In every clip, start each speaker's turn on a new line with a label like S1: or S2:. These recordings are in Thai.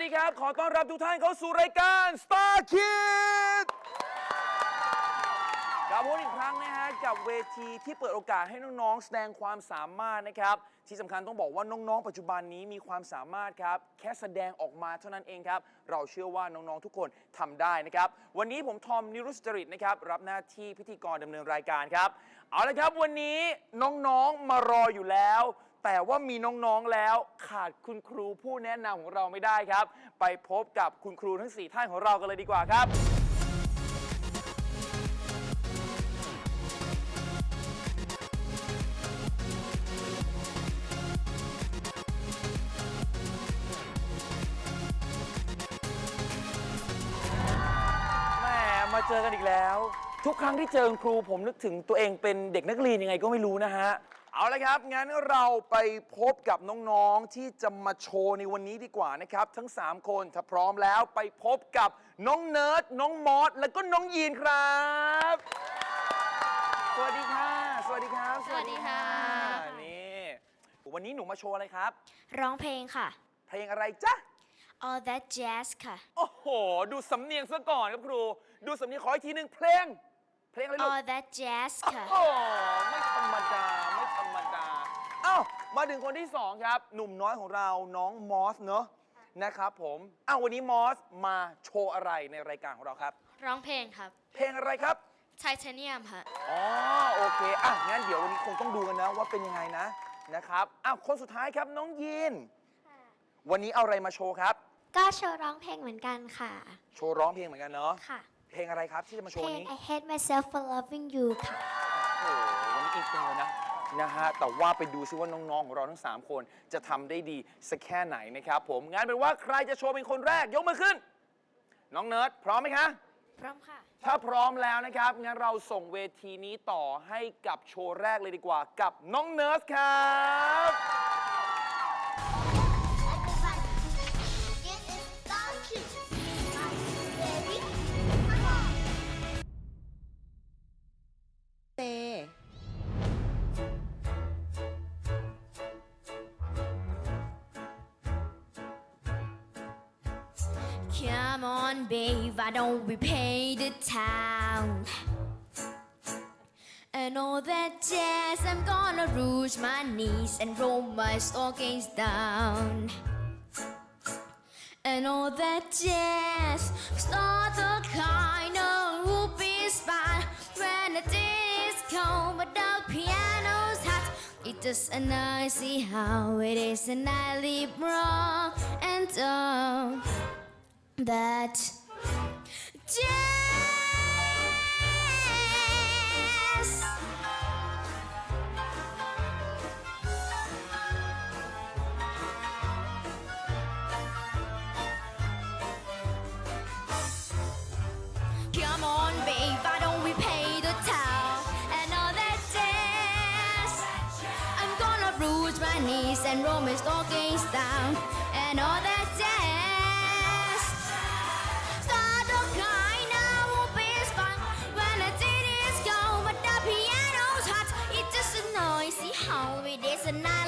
S1: สวัสดีครับ ขอต้อนรับทุกท่านเข้าสู่รายการ Star Kid กลับมาพบอีกครั้งนะฮะกับเวทีที่เปิดโอกาสให้น้องๆ แสดงความสามารถนะครับ ที่สำคัญต้องบอกว่าน้องๆ ปัจจุบันนี้มีความสามารถครับ แค่แสดงออกมาเท่านั้นเองครับ เราเชื่อว่าน้องๆ ทุกคนทำได้นะครับ วันนี้ผมทอมนิรุสจริตนะครับ รับหน้าที่พิธีกรดำเนินรายการครับ เอาละครับวันนี้น้องๆมารออยู่แล้ว แต่ว่ามีน้องๆแล้วขาดคุณครูผู้แนะนำของเราไม่ได้ครับ ไปพบกับคุณครูทั้ง 4 ท่านของเรากันเลยดีกว่าครับ แหมมาเจอกันอีกแล้ว ทุกครั้งที่เจอคุณครูผมนึกถึงตัวเองเป็นเด็กนักเรียนยังไงก็ไม่รู้นะฮะ เอาละครับ งั้นเราไปพบกับน้องๆที่จะมาโชว์ในวันนี้ดีกว่านะครับ ทั้ง 3 คนถ้าพร้อมแล้วไปพบกับน้องเนิร์ดน้องมอสแล้วก็น้องยีนครับ สวัสดีค่ะ สวัสดีครับ
S2: สวัสดีค่ะ
S1: นี่วันนี้หนูมาโชว์อะไรครับ
S2: ร้องเพลงค่ะ
S1: เพลงอะไรจ๊ะ
S2: All That Jazz ค่ะ
S1: โอ้โห ดูสำเนียงซะก่อนครับครู ดูสำเนียงขออีกทีหนึ่งเพลง เพลงอะไรลูก
S2: All That Jazz ค่ะ
S1: โอ้โหไม่ธรรมดาไม่ธรรมดา เอ้ามาถึงคนที่สองครับ หนุ่มน้อยของเราน้องมอสเนอะนะครับผมอ้าววันนี้มอสมาโชว์อะไรในรายการของเราครับ
S2: ร้องเพลงครับ
S1: เพลงอะไรครับ
S2: Titanium ค่ะ
S1: อ๋อโอเคอะงั้นเดี๋ยววันนี้คงต้องดูกันนะว่าเป็นยังไงนะนะครับอ้าวคนสุดท้ายครับน้องยีนวันนี้เอาอะไรมาโชว์ครับ
S3: ก็โชว์ร้องเพลงเหมือนกันค่ะ
S1: โชว์ร้องเพลงเหมือนกันเนาะ
S3: ค่ะ
S1: เพลงอะไรครับที่จะมาโช
S3: เพ
S1: ว์
S3: ล
S1: วัน
S3: ง
S1: นี้
S3: I Hate Myself for Loving You ค่ะ
S1: โอ้โหวันนี้อินเตอร์นะ นะฮะ แต่ว่าไปดูซิว่าน้องๆของเราทั้ง 3 คนจะทำได้ดีสักแค่ไหนนะครับผมงานเป็นว่าใครจะโชว์เป็นคนแรกยกมือขึ้น น้องเนิร์ดพร้อมไหมคะ
S2: พร้อมค่ะ
S1: ถ้าพร้อมแล้วนะครับ งั้นเราส่งเวทีนี้ต่อให้กับโชว์แรกเลยดีกว่ากับน้องเนิร์ดครับ
S4: Come
S2: babe why don't we pay the town. And all that jazz I'm gonna rouge my knees and roll my stockings down. And all that jazz start the kind of whoopee spot When the day is cold but the piano's hot It doesn't I see how it is and I live wrong and down that jazz Come on, babe, why don't we pay the town and all that jazz? I'm gonna rouge my knees and roll my stockings down and all that jazz. How it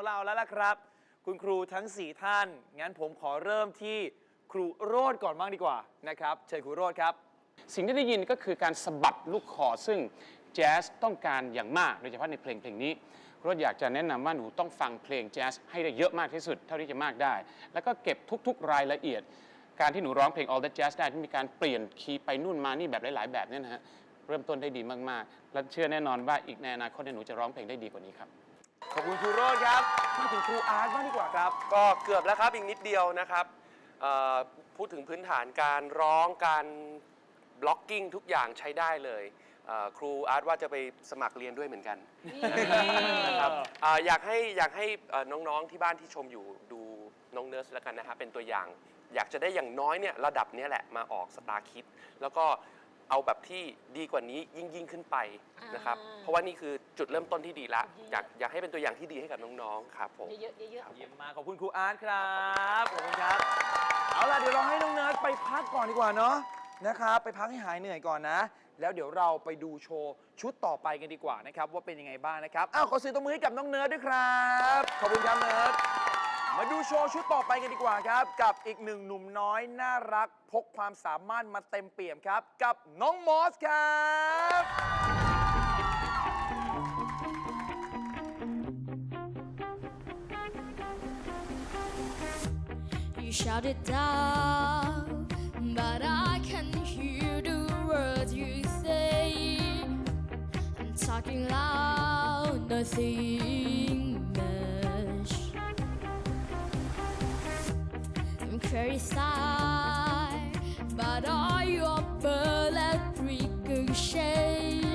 S1: ของเราแล้วล่ะครับ คุณครูทั้ง 4 ท่าน งั้นผมขอเริ่มที่ครูโรดก่อนบ้างดีกว่านะครับ เชิญครูโรดครับ
S5: สิ่งที่ได้ยินก็คือการสะบัดลูกคอซึ่งแจ๊สต้องการอย่างมากโดยเฉพาะในเพลงเพลงนี้รถอยากจะแนะนำว่าหนูต้องฟังเพลงแจ๊สให้ได้เยอะมากที่สุด เท่าที่จะมากได้ แล้วก็เก็บทุกๆรายละเอียด การที่หนูร้องเพลง All That Jazz ได้ที่มีการเปลี่ยนคีย์ไปนู่นมานี่แบบหลาย ๆ แบบเนี่ยนะฮะเริ่มต้นได้ดีมากๆ และเชื่อแน่นอนว่าอีกในอนาคตหนูจะร้องเพลงได้ดีกว่านี้ครับ
S1: ขอบคุณครูโรดครับมาถึงครูอาร์ตบ้างดีกว่าครับ
S6: ก็เกือบแล้วครับอีกนิดเดียวนะครับเอ่อพูดถึงพื้นฐานการร้องการ
S7: บล็อกกิ้งทุกอย่างใช้ได้เลยเอ่อครูอาร์ตว่าจะไปสมัครเรียนด้วยเหมือนกัน นะครับอ่าอยากให้อยากให้เอ่อน้องๆที่บ้านที่ชมอยู่ดูน้องเนิร์สแล้วกันนะครับเป็นตัวอย่าง อยากจะได้อย่างน้อยเนี่ยระดับเนี้ยแหละมาออกสตาร์คิดแล้วก็ เอาแบบที่ดีกว่านี้ยิ่งยิ่งขึ้นไปนะครับเพราะว่านี่คือจุดเริ่มต้นที่ดีละอยากอยากให้เป็นตัวอย่างที่ดีให้กับน้องๆครับผม
S6: เยอะๆเยอะๆ
S1: เยี่ยมมากขอบคุณครูอาร์ตครับขอบคุณครับ เอาล่ะ เดี๋ยวเราให้น้องเนิร์ดไปพักก่อนดีกว่าเนาะนะครับไปพักให้หายเหนื่อยก่อนนะ แล้วเดี๋ยวเราไปดูโชว์ชุดต่อไปกันดีกว่านะครับ ว่าเป็นยังไงบ้างนะครับอ้าวขอเสียงตบมือให้กับน้องเนิร์ดด้วยครับ ขอบคุณครับเนิร์ด มาดูโชว์ชุดต่อไปกันดีกว่าครับ กับอีกหนึ่งหนุ่มน้อยน่ารัก พกความสามารถมาเต็มเปี่ยมครับ กับน้องมอสครับ
S2: You shout it down, but I can hear the words you say. I'm talking loud, nothing I'm criticized, but all your bullet ricochets.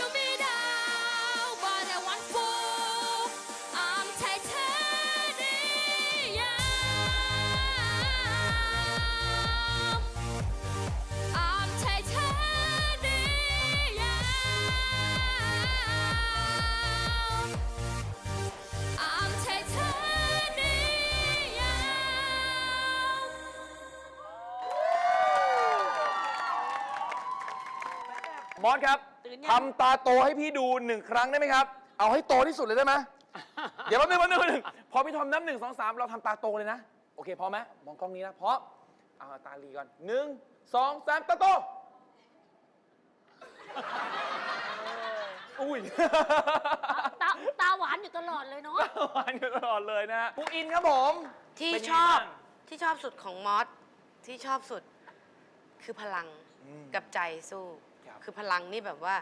S2: You show me now, but I want more. I'm titanium. I'm titanium. I'm titanium.
S1: มอสครับ
S6: ตื่นยัง
S1: ทำตาโตให้พี่ดูหนึ่งครั้งได้ไหมครับ เอาให้โตที่สุดเลยได้ไหมเดี๋ยวแป๊บนึงแป๊บนึงแป๊บนึงพอพี่ทอมนับหนึ่งสองสามเราทำตาโตเลยนะ โอเคพร้อมไหมมองกล้องนี้นะพร้อมเอาตาลีก่อนหนึ่งสองสามตาโตอุ้ย
S6: ตาตาหวานอยู่ตลอดเลยเนาะ
S1: หวานอยู่ตลอดเลยนะฮะปูอินครับผม
S8: ที่
S1: เป็นไง
S8: ชอบ
S1: บ้าง
S8: ที่ชอบสุดของมอสที่ชอบสุดคือพลังกับใจสู้
S1: ครับ
S8: คือพลังนี่แบบว่า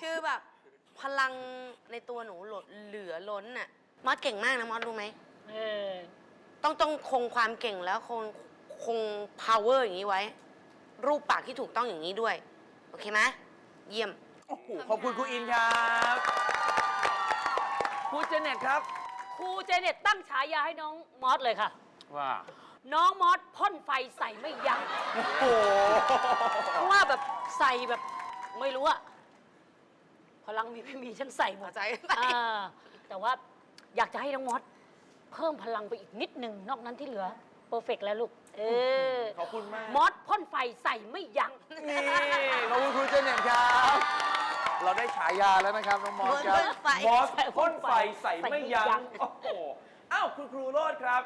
S8: คือแบบ พลังในตัวหนูหลดเหลือล้นน่ะ มอสเก่งมากนะมอสรู้ไหม
S6: เออ
S8: ต้องต้องคงความเก่งแล้วคงคง power อย่างนี้ไว้ รูปปากที่ถูกต้องอย่างนี้ด้วย โอเคไหมเยี่ยม
S1: โอ้โหขอบคุณครูอินครับครูเจเน็ตครับ
S6: ครูเจเน็ตตั้งฉายาให้น้องมอสเลยค่ะ
S5: ว่า
S6: น้องมอสพ่นไฟใส่ไม่ยั้ง
S1: โอ้โห
S6: เพราะว่าแบบใส่แบบไม่รู้อะพลังมีไม่มีฉันใส่หมด
S8: ใส่
S6: อ่าแต่ว่าอยากจะให้น้องมอสเพิ่มพลังไปอีกนิดนึงนอกนั้นที่เหลือเพอร์เฟกแล้วลูก เออ
S1: ขอบคุณมาก
S6: มอสพ่นไฟใส่ไม่ยั้ง
S1: นี่ขอบคุณครูเจเน็ตครับ เราได้ฉายาแล้วนะครับน้องมอสครับ
S8: พ่นไฟ
S1: มอสพ่นไฟใส่ไม่ยั้
S6: ใส่ไม่ยั้
S1: ง
S6: ง
S1: โอ้โหอ้าวคุณครูโรดครับ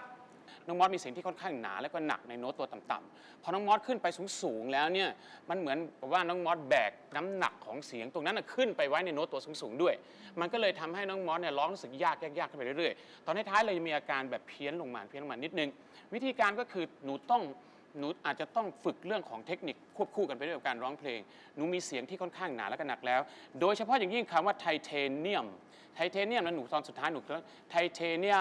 S5: น้องมอสมีเสียงที่ค่อนข้างหนาและก็หนักในโน้ตตัวต่ำๆพอน้องมอสขึ้นไปสูงๆแล้วเนี่ยมันเหมือนกับว่าน้องมอสแบกน้ำหนักของเสียงตรงนั้นขึ้นไปไว้ในโน้ตตัวสูงๆด้วย มันก็เลยทำให้น้องมอสเนี่ยร้องรู้สึกยากยากๆขึ้นไปเรื่อยๆ ตอนท้ายๆเลยมีอาการแบบเพี้ยนลงมาเพี้ยนลงมานิดนึง วิธีการก็คือหนูต้องหนูอาจจะต้องฝึกเรื่องของเทคนิคควบคู่กันไปด้วยกับการร้องเพลง หนูมีเสียงที่ค่อนข้างหนาและก็หนักแล้ว โดยเฉพาะอย่างยิ่งคำว่าไทเทเนียม ไทเทเนียมนั้นหนูตอนสุดท้ายหนูก็ไทเทเนีย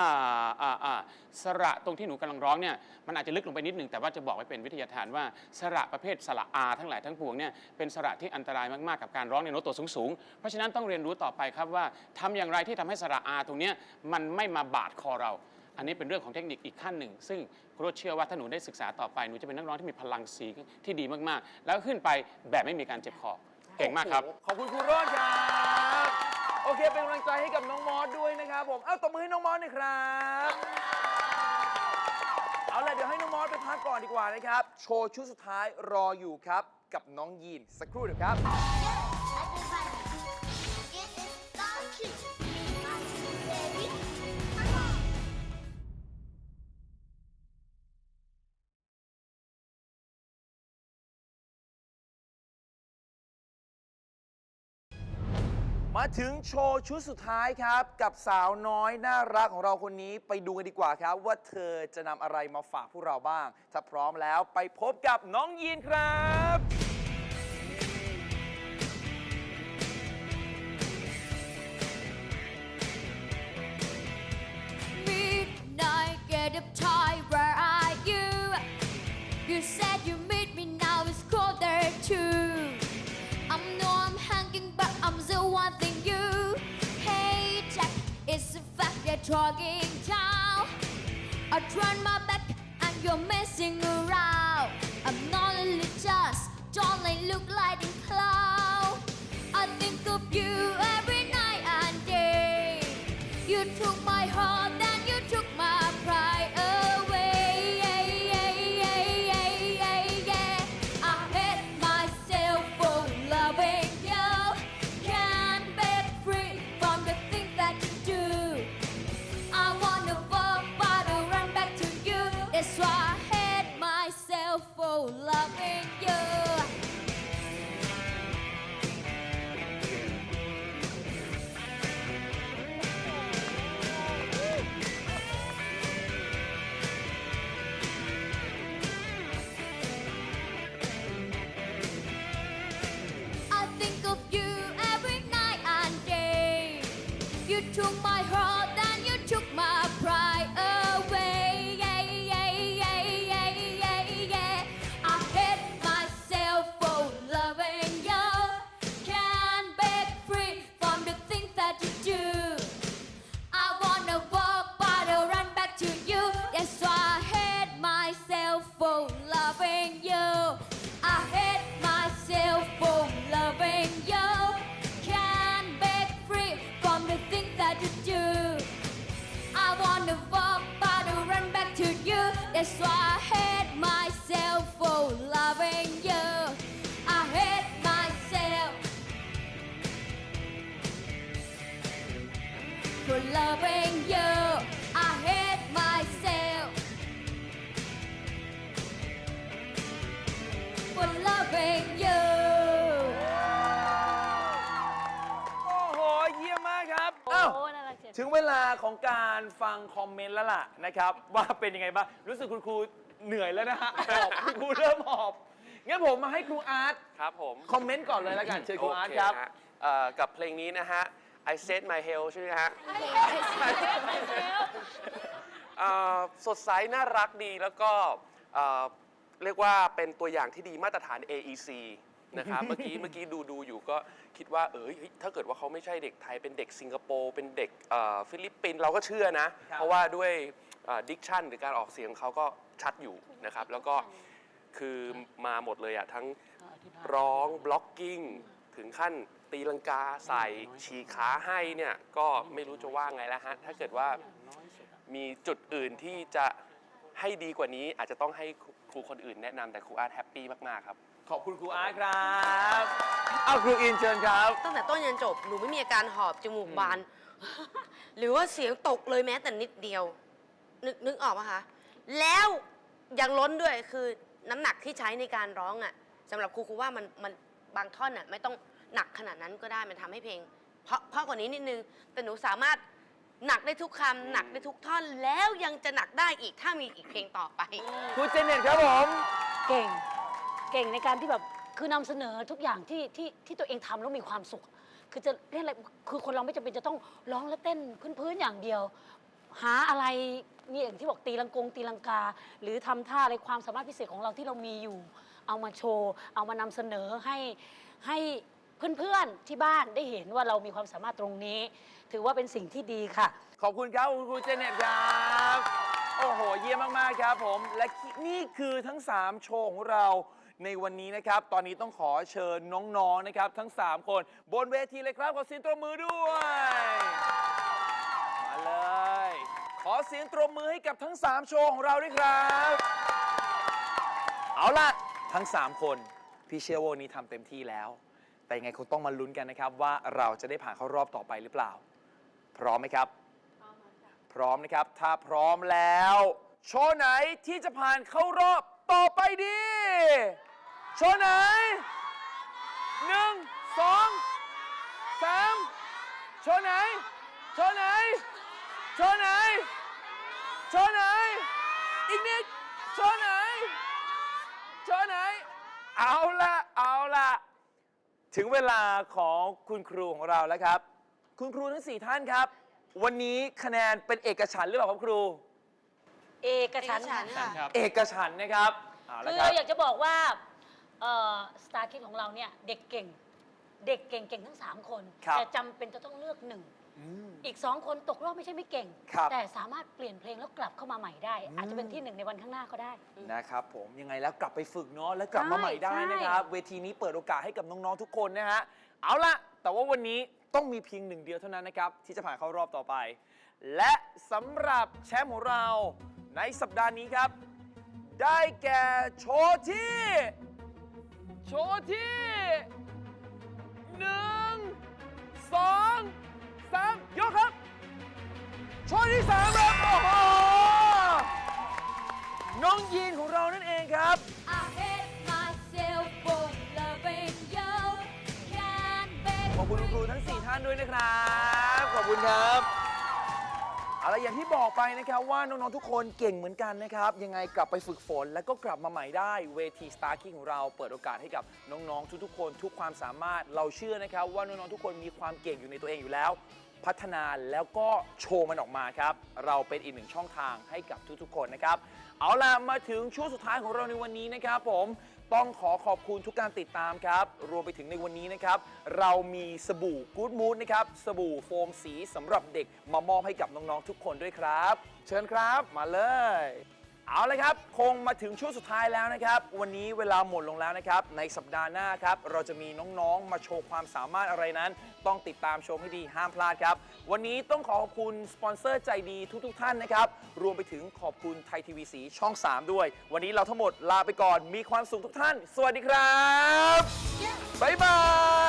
S5: อ่าอ่าสระตรงที่หนูกำลังร้องเนี่ยมันอาจจะลึกลงไปนิดหนึ่งแต่ว่าจะบอกไว้เป็นวิทยาทานว่าสระประเภทสระอาทั้งหลายทั้งปวงเนี่ยเป็นสระที่อันตรายมากๆกับการร้องในโน้ตตัวสูงๆเพราะฉะนั้นต้องเรียนรู้ต่อไปครับว่าทำอย่างไรที่ทำให้สระอาตรงเนี้ยมันไม่มาบาดคอเรา อันนี้เป็นเรื่องของเทคนิคอีกขั้นหนึ่ง ซึ่งครูโรจน์เชื่อว่าถ้าหนูได้ศึกษาต่อไปหนูจะเป็นนักร้องที่มีพลังเสียงที่ดีมากๆ แล้วขึ้นไปแบบไม่มีการเจ็บคอเก่งมากครับ
S1: ขอบคุณครูโรจน์ครับ โอเค เป็นกำลังใจให้กับน้องมอสด้วยนะครับผม เอ้าตบมือให้น้องมอสหน่อยครับ เอาล่ะเดี๋ยวให้น้องมอสไปพักก่อนดีกว่านะครับ โชว์ชุดสุดท้ายรออยู่ครับ กับน้องยีนสักครู่เดี๋ยวครับ
S4: Everybody,
S1: มาถึงโชว์ชุดสุดท้ายครับ กับสาวน้อยน่ารักของเราคนนี้ไปดูกันดีกว่าครับ ว่าเธอจะนำอะไรมาฝากพวกเราบ้าง ถ้าพร้อมแล้วไปพบกับน้องยีนครับ
S2: I turn my You took my heart Why I hate myself for loving you. I hate myself for loving
S1: ถึงเวลาของการฟังคอมเมนต์แล้วล่ะนะครับ ว่าเป็นยังไงบ้างรู้สึกคุณครูเหนื่อยแล้วนะฮะหอบคุณครูเริ่มหอบงั้นผมมาให้ครูอาร์ต
S7: ครับผม
S1: คอมเมนต์ก่อนเลยแล้วกันเชิญครูอาร์ต
S7: โเค
S1: รับ
S7: ฮะเอ่อกับเพลงนี้นะฮะ I set my hell ใช่ไหมฮะเอ่อสดใสน่ารักดีแล้วก็เอ่อเรียกว่าเป็นตัวอย่างที่ดีมาตรฐาน AEC นะครับ เมื่อกี้เมื่อกี้ดูดูอยู่ก็คิดว่าเอยเฮ้ยถ้าเกิดว่าเขาไม่ใช่เด็กไทยเป็นเด็กสิงคโปร์เป็นเด็กเอ่อฟิลิปปินส์เราก็เชื่อนะ
S1: ครับ
S7: เพราะว่าด้วยดิกชันหรือการออกเสียงเขาก็ชัดอยู่นะครับ แล้วก็คือมาหมดเลยอะทั้งร้องบล็อกกิ้งถึงขั้นตีลังกาใส่ฉีกขาให้เนี่ยก็ไม่รู้จะว่าไงแล้วฮะ ถ้าเกิดว่ามีจุดอื่นที่จะให้ดีกว่านี้อาจจะต้องให้ครูคนอื่นแนะนำแต่ครูอาร์ตแฮปปี้มาก ๆ ครับ
S1: ขอบคุณครูอาร์ตครับเอาครูอินเชิญครับ
S8: ตั้งแต่ต้นยันจบ หนูไม่มีอาการหอบจมูกบาน หรือว่าเสียงตกเลยแม้แต่นิดเดียว นึกนึกออกปะคะ แล้วยังล้นด้วยคือน้ำหนักที่ใช้ในการร้องอะ่ะสำหรับครูครูว่ามันมันบางท่อนอะ่ะไม่ต้องหนักขนาดนั้นก็ได้มันทำให้เพลง เพราะเพราะกว่านี้นิดนึง แต่หนูสามารถหนักได้ทุกคำหนักได้ทุกท่อนแล้วยังจะหนักได้อีกถ้ามีอีกเพลงต่อไป
S1: ครูเจเน็ตครับผม
S6: เก่ง เก่งในการที่แบบคือนำเสนอทุกอย่างที่ที่ที่ตัวเองทำแล้วมีความสุข คือจะเรียกอะไรคือคนเราไม่จำเป็นจะต้องร้องและเต้นพื้นๆอย่างเดียว หาอะไรนี่อย่างที่บอกตีลังกงตีลังกา หรือทำท่าอะไรความสามารถพิเศษของเราที่เรามีอยู่ เอามาโชว์เอามานำเสนอให้ให้เพื่อนๆที่บ้านได้เห็นว่าเรามีความสามารถตรงนี้ ถือว่าเป็นสิ่งที่ดีค่ะ
S1: ขอบคุณครับคุณครูเจเน็ตครับโอ้โหเยี่ยมมากๆครับผม และนี่คือทั้ง 3 โชว์ของเรา ในวันนี้นะครับ ตอนนี้ต้องขอเชิญน้องๆนะครับ ทั้ง 3 คนบนเวทีเลยครับขอเสียงตบมือด้วย มาเลย ขอเสียงตบมือให้กับทั้ง 3 โชว์ของเราด้วยครับ เอาล่ะ ทั้ง 3 คน พี่เชื่อว่าวันนี้ทำเต็มที่แล้ว แต่ยังไงคงต้องมาลุ้นกันนะครับ ว่าเราจะได้ผ่านเข้ารอบต่อไปหรือเปล่า พร้อมไหมครับ พร้อมนะครับ ถ้าพร้อมแล้ว โชว์ไหนที่จะผ่านเข้ารอบต่อไปดี โชว์ไหนหนึ่งสองสามโชว์ไหนโชว์ไหนโชว์ไหนโชว์ไหนอีกนิดโชว์ไหนโชว์ไหน เอาละเอาละถึงเวลาของคุณครูของเราแล้วครับ คุณครูทั้งสี่ท่านครับ วันนี้คะแนนเป็นเอกฉันท์หรือเปล่าครับครู
S6: เอกฉันท์
S8: เอกฉันท์
S6: ค่ะ
S8: ค่ะ
S1: เอกฉันท์นะครับเอาละ
S6: คือ
S1: ครั
S6: เรา
S1: บ
S6: อยากจะบอกว่า สตาร์คิดของเราเนี่ยเด็กเก่ง เด็กเก่งเก่งทั้ง 3 คน
S1: ครับ
S6: แต่จำเป็นจะต้องเลือกหนึ่ง
S1: อืม
S6: อีกสองคนตกรอบไม่ใช่ไม่เก่ง
S1: ครับ
S6: แต่สามารถเปลี่ยนเพลงแล้วกลับเข้ามาใหม่ได้ อาจจะเป็นที่หนึ่งในวันข้างหน้าก็ได้
S1: นะครับผมยังไงแล้วกลับไปฝึกเนาะแล้วกลับมา
S6: ใช่
S1: ใหม่ได้
S6: ใช่
S1: นะครับ เวทีนี้เปิดโอกาสให้กับน้อง ๆ ทุกคนนะฮะเอาละแต่ว่าวันนี้ต้องมีเพียงหนึ่งเดียวเท่านั้นนะครับ ที่จะผ่านเข้ารอบต่อไป และสำหรับแชมป์ของเราในสัปดาห์นี้ครับ ได้แก่โชว์ที่ โชว์ที่หนึ่งสองสามยกครับ โชว์ที่สามครับโอ้โหน้องยีนของเรานั่นเองครับ
S2: I hate myself for loving you can't bear
S1: ขอบคุณคุณครูทั้ง 4 ท่านด้วยนะครับ ขอบคุณครับเอาละอย่างที่บอกไปนะครับว่าน้องๆทุกคนเก่งเหมือนกันนะครับ ยังไงกลับไปฝึกฝน แล้วก็กลับมาใหม่ได้เวที Star King ของเราเปิดโอกาสให้กับน้องๆทุกๆคนทุกความสามารถเราเชื่อนะครับว่าน้องๆทุกคนมีความเก่งอยู่ในตัวเองอยู่แล้ว พัฒนาแล้วก็โชว์มันออกมาครับเราเป็นอีกหนึ่งช่องทางให้กับทุกๆ คนนะครับเอาล่ะมาถึงช่วงสุดท้ายของเราในวันนี้นะครับผม ต้องขอขอบคุณทุกการติดตามครับ รวมไปถึงในวันนี้นะครับ เรามีสบู่ Good Mood นะครับ สบู่โฟมสีสำหรับเด็กมามอบให้กับน้อง ๆ ทุกคนด้วยครับ เชิญครับ มาเลย เอาละครับ คงมาถึงช่วงสุดท้ายแล้วนะครับ วันนี้เวลาหมดลงแล้วนะครับ ในสัปดาห์หน้าครับ เราจะมีน้องๆ มาโชว์ความสามารถอะไรนั้น ต้องติดตามชมให้ดีห้ามพลาดครับ วันนี้ต้องขอขอบคุณสปอนเซอร์ใจดีทุกๆ ท่านนะครับ รวมไปถึงขอบคุณไทยทีวีสีช่อง 3 ด้วย วันนี้เราทั้งหมดลาไปก่อนมีความสุขทุกท่าน สวัสดีครับบ๊ายบาย